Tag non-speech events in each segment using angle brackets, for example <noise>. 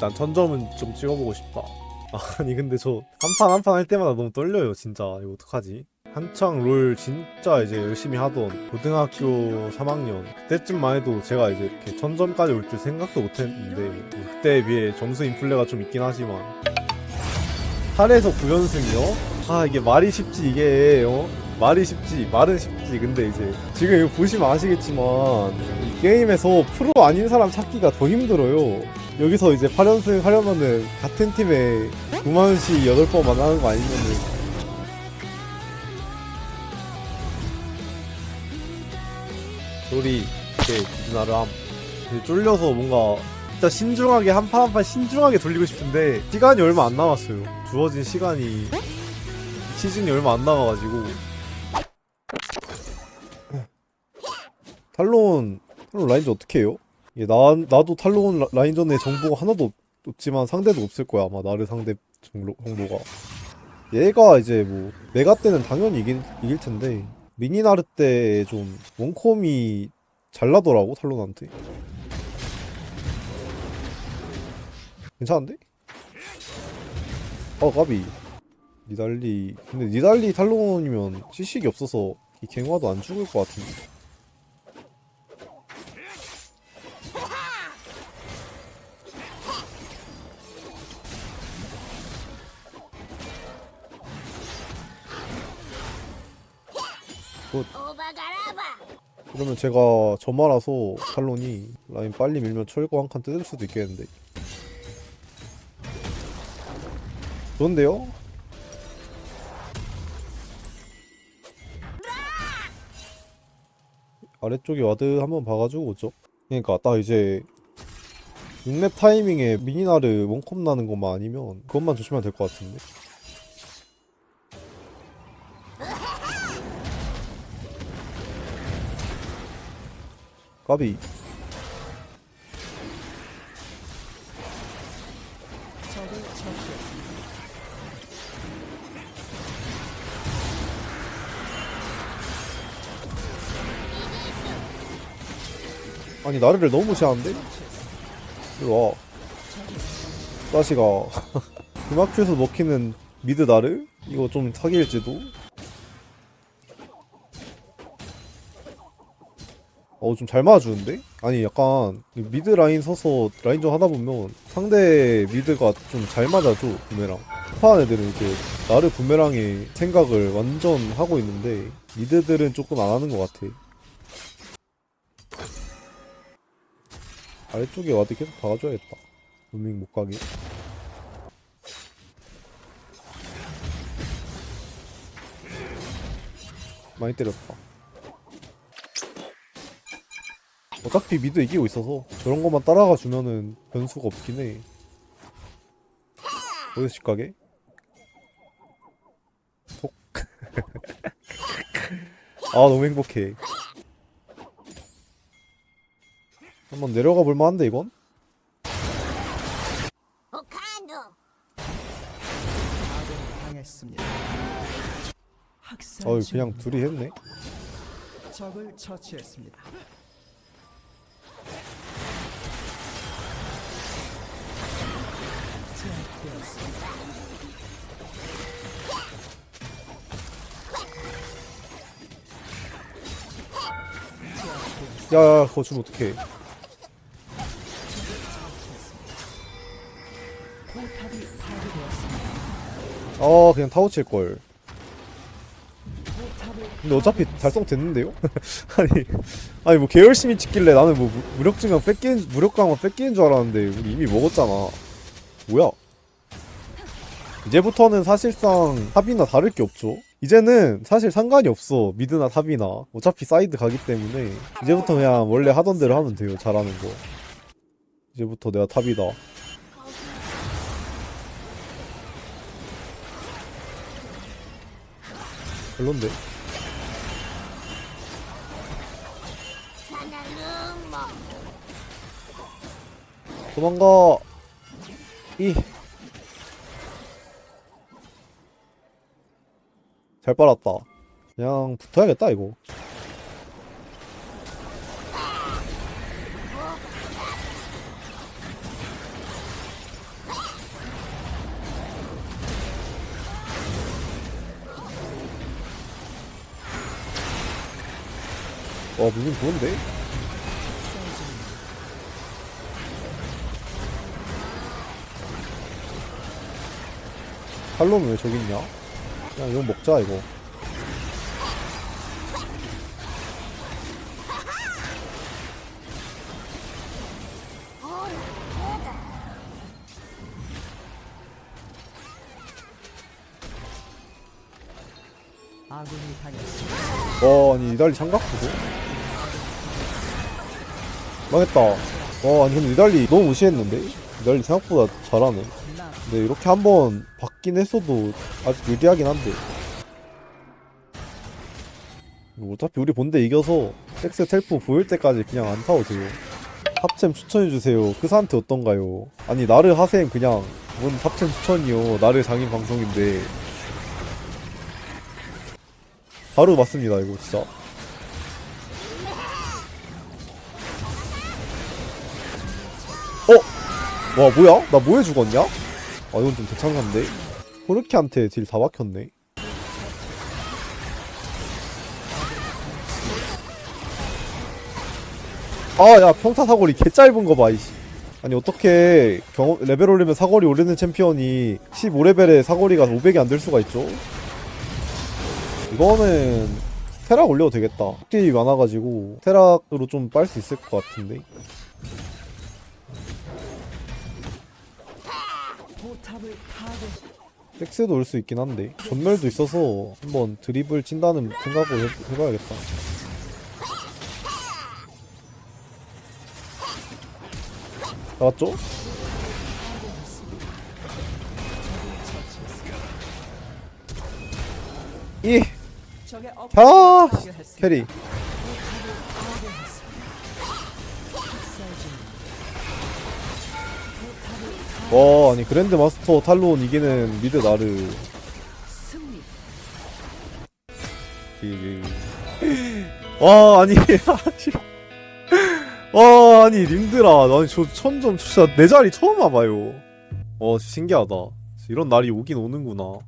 일단 천점은 좀 찍어보고 싶다. 아니 근데 저 한 판 한 판 할 때마다 너무 떨려요 진짜. 이거 어떡하지? 한창 롤 진짜 이제 열심히 하던 고등학교 3학년. 그때쯤만 해도 제가 이제 이렇게 천점까지 올 줄 생각도 못했는데 뭐 그때에 비해 점수 인플레가 좀 있긴 하지만. 8에서 9연승이요? 아 이게 말이 쉽지 이게 어? 말이 쉽지 말은 쉽지. 근데 이제 지금 이거 보시면 아시겠지만 이 게임에서 프로 아닌 사람 찾기가 더 힘들어요 여기서 이제 8연승 하려면은 같은 팀에 9만원씩 8번 만나는 거 아니면은. 소리 이렇게 이제 쫄려서 뭔가 진짜 신중하게 한 판 한 판 신중하게 돌리고 싶은데 시간이 얼마 안 남았어요. 주어진 시간이 시즌이 얼마 안 남아가지고. 탈론 탈론 라인전 어떻게 해요? 이게 나, 나도 탈론 라- 라인전에 정보가 하나도 없- 없지만 상대도 없을 거야 아마 나를 상대 정로, 정보가. 얘가 이제 뭐 메가 때는 당연히 이길, 이길 텐데 미니나르 때 좀 원콤이 잘 나더라고 탈론한테. 괜찮은데? 어 까비. 니달리 근데 니달리 탈론이면 시식이 없어서 이 갱화도 안 죽을 것 같은데 오바가라바 그러면 제가 점화라서 탈론이 라인 빨리 밀면 철거 한 칸 뜯을 수도 있겠는데. 좋은데요? 아래쪽에 와드 한번 봐가지고 오죠. 그러니까 딱 이제 6렙 타이밍에 미니나르 원컵 나는 것만 아니면 그것만 조심하면 될 것 같은데 까비. 아니 나르를 너무 무시하는데? 이리와 다시가 <laughs> 그마큐에서 먹히는 미드 나르? 이거 좀 사기일지도? 어 좀 잘 맞아주는데? 아니 약간 이 미드 라인 서서 라인전 하다 보면 상대 미드가 좀 잘 맞아줘 부메랑 파한 애들은 이제 나르 부메랑의 생각을 완전 하고 있는데 미드들은 조금 안 하는 것 같아 아래쪽에 와드 계속 박아줘야겠다. 루밍 못 가게. 많이 때렸다. 어차피 미드 이기고 있어서 저런 것만 따라가 주면은 변수가 없긴 해. 어디서 집 가게? 톡. <laughs> 아 너무 행복해. 한번 내려가 볼 만한데 이건? 어이 중 그냥 둘이 했네. 적을 처치했습니다. 야야 그거 주면 어떡해. 아 그냥 타워 칠걸. 근데 어차피 달성됐는데요? <laughs> 아니 아니 뭐 개열심히 찍길래 나는 뭐 무- 무력증강 뺏긴 무력강만 뺏기는 줄 알았는데 우리 이미 먹었잖아 뭐야 이제부터는 사실상 탑이나 다를 게 없죠 이제는 사실 상관이 없어. 미드나 탑이나. 어차피 사이드 가기 때문에 이제부터 그냥 원래 하던 대로 하면 돼요 잘하는 거. 이제부터 내가 탑이다. 별론데? 도망가. 이. 잘 빨았다 그냥 붙어야겠다 이거 와 무슨 좋은데? 팔로는 왜 저기 있냐? 그냥 이거 먹자 이거. 와 아니 창각 보소 망했다. 와 아니 근데 니달리 너무 무시했는데? 니달리 생각보다 잘하네. 나 근데 이렇게 한번 받긴 했어도 아직 유리하긴 한데 어차피 우리 본대 이겨서 섹스 텔포 보일 때까지 그냥 안 타도 돼요 탑챔 추천해주세요 그 상태 어떤가요? 아니 나르 하셈 그냥 뭔 탑챔 추천이요 나르 장인 방송인데 바로 맞습니다 이거 진짜 어? 와 뭐야? 나 뭐해 죽었냐? 아 이건 좀 대창간데? 호르키한테 딜 다 박혔네 아야 평타 사거리 개 짧은 거 봐 이씨 아니 어떻게 경험 레벨 올리면 사거리 오르는 챔피언이 15레벨에 사거리가 500이 안 될 수가 있죠? 이거는 테락 올려도 되겠다 딜이 많아가지고 테락으로 좀 빨 수 있을 것 같은데 섹스도 올 수 있긴 한데 전멸도 있어서 한번 드립을 친다는 생각을 해, 해봐야겠다 나왔죠? 이. 아, 캐리 와 아니 그랜드 마스터 탈론 이기는 미드 나르. 승리. 이- 와 아니 <laughs> 와 아니 님들아. 아니 저 천점 진짜 내 자리 처음 와봐요. 와 신기하다. 이런 날이 오긴 오는구나.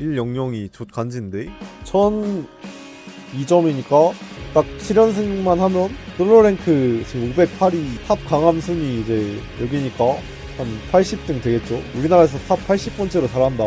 100이 조 간지인데? 1002점이니까 딱 7연승만 하면 솔로랭크 지금 508이 탑 강함 순위 이제 여기니까 한 80등 되겠죠? 우리나라에서 탑 80번째로 잘한다